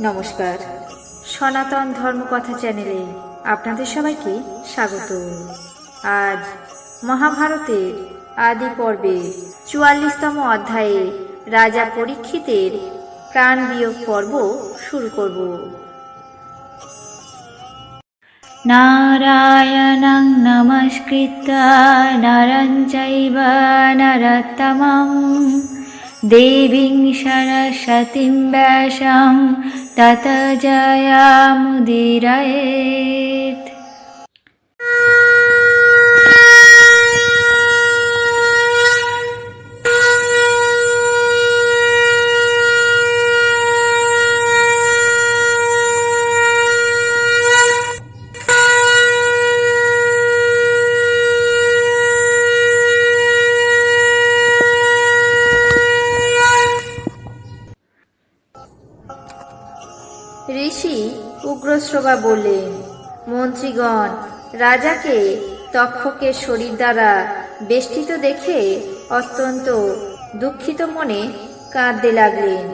নমস্কার। সনাতন ধর্মকথা চ্যানেলে আপনাদের সবাইকে স্বাগত। আজ মহাভারতের আদি পর্বে চুয়াল্লিশতম অধ্যায়ে রাজা পরীক্ষিতের প্রাণ বিয়োগ পর্ব শুরু করব। নারায়ণং নমস্কৃত নারঞ্জৈব নরতমম দেবীং সরস্বতীং ব্যাসং तत जयामुदिरये ঋষি উগ্রশ্রবা বললেন, মন্ত্রীগণ, রাজাকে তক্ষকের শরীর দ্বারা বেষ্টিত দেখে অত্যন্ত দুঃখিত মনে কাঁদতে লাগলেন।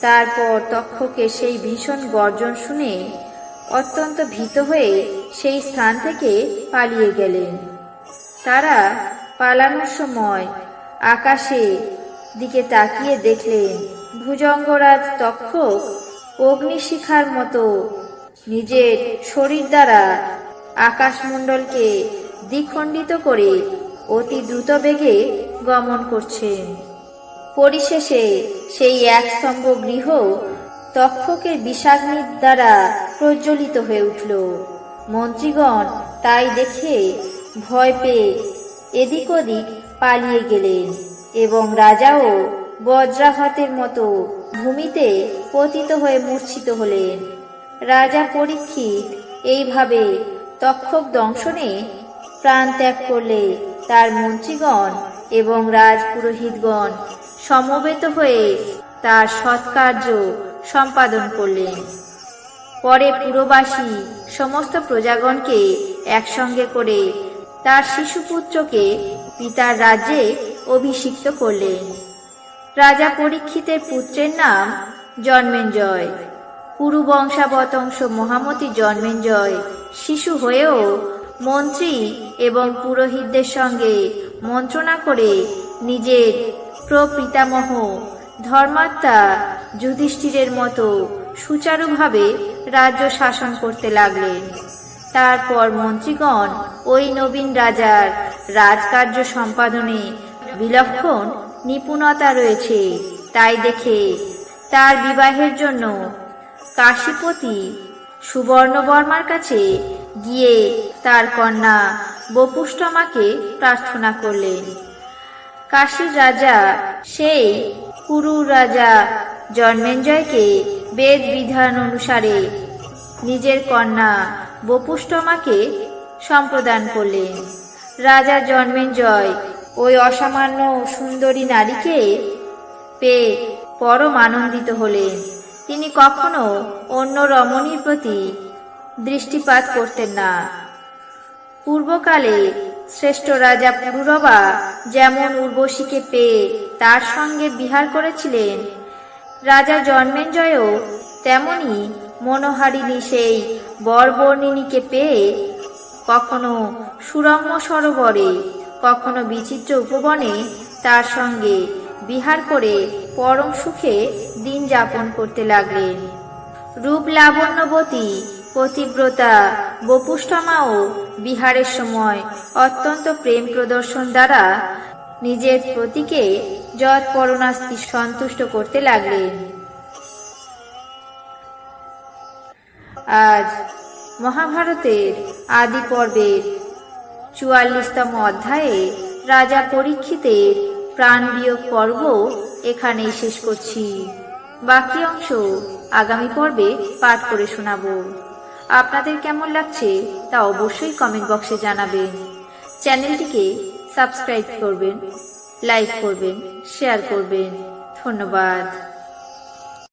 তারপর তক্ষকের সেই ভীষণ গর্জন শুনে অত্যন্ত ভীত হয়ে সেই স্থান থেকে পালিয়ে গেলেন। তারা পালানোর সময় আকাশে দিকে তাকিয়ে দেখলেন, ভুজঙ্গরাজ তক্ষক অগ্নিশিখার মতো নিজের শরীর দ্বারা আকাশমণ্ডলকে দ্বিখণ্ডিত করে অতি দ্রুত বেগে গমন করছেন পরিশেষে সেই এক স্তম্ভ গৃহ তক্ষকের বিষাগ্নির দ্বারা প্রজ্বলিত হয়ে উঠল। মন্ত্রীগণ তাই দেখে ভয় পেয়ে এদিক ওদিক পালিয়ে গেলেন এবং রাজাও বজ্রাঘাতের মতো ভূমিতে পতিত হয়ে মূর্ছিত হলেন। রাজা পরীক্ষিত এইভাবে তক্ষক দংশনে প্রাণ ত্যাগ করলে তার মন্ত্রীগণ এবং রাজপুরোহিতগণ সমবেত হয়ে তার সৎকার্য সম্পাদন করলেন। পরে পুরবাসী সমস্ত প্রজাগণকে একসঙ্গে করে তার শিশুপুত্রকে পিতার রাজ্যে অভিষিক্ত করলেন। রাজা পরীক্ষিতের পুত্রের নাম জন্মেঞ্জয়। কুরু বংশাবতংশ মহামতি জন্মেঞ্জয়। শিশু হয়েও মন্ত্রী এবং পুরোহিতদের সঙ্গে মন্ত্রণা করে নিজের প্রপিতামহ ধর্মাত্মা যুধিষ্ঠিরের মতো সুচারুভাবে রাজ্য শাসন করতে লাগলেন। তারপর মন্ত্রীগণ ওই নবীন রাজার রাজকার্য সম্পাদনে বিলক্ষণ নিপুণতা রয়েছে, তাই দেখে তার বিবাহের জন্য কাশীপতি সুবর্ণবর্মার কাছে গিয়ে তার কন্যা বপুষ্টমাকে প্রার্থনা করলেন। কাশীর রাজা সেই কুরু রাজা জন্মেঞ্জয়কে বেদ বিধান অনুসারে নিজের কন্যা বপুষ্টমাকে সম্প্রদান করলেন। রাজা জন্মেঞ্জয় ওই অসামান্য সুন্দরী নারীকে পেয়ে পরম আনন্দিত হলেন। তিনি কখনো অন্য রমণীর প্রতি দৃষ্টিপাত করতেন না। পূর্বকালে শ্রেষ্ঠ রাজা পুরুরবা যেমন উর্বশীকে পেয়ে তার সঙ্গে বিহার করেছিলেন, রাজা জন্মেঞ্জয়ও তেমনি মনোহারিণী সেই বরবর্ণিনীকে পেয়ে কখনো সুরম্য সরোবরে কখনো বিচিত্র উপবনে তার সঙ্গে বিহার করে পরম সুখে দিন যাপন করতে লাগলেন। রূপ লাবণ্যবতী, পতিব্রতা বপুষ্টমাও বিহারের সময় অত্যন্ত প্রেম প্রদর্শন দ্বারা নিজের প্রতীকে যৎপরণাস্তি সন্তুষ্ট করতে লাগলেন। আজ মহাভারতের আদি পর্বের চুয়াল্লিশতম অধ্যায়ে রাজা পরীক্ষিতের প্রাণ বিয়োগ পর্ব এখানেই শেষ করছি। বাকি অংশ আগামী পর্বে পাঠ করে শোনাবো। আপনাদের কেমন লাগছে তা অবশ্যই কমেন্ট বক্সে জানাবেন। চ্যানেলটিকে সাবস্ক্রাইব করবেন, লাইক করবেন, শেয়ার করবেন। ধন্যবাদ।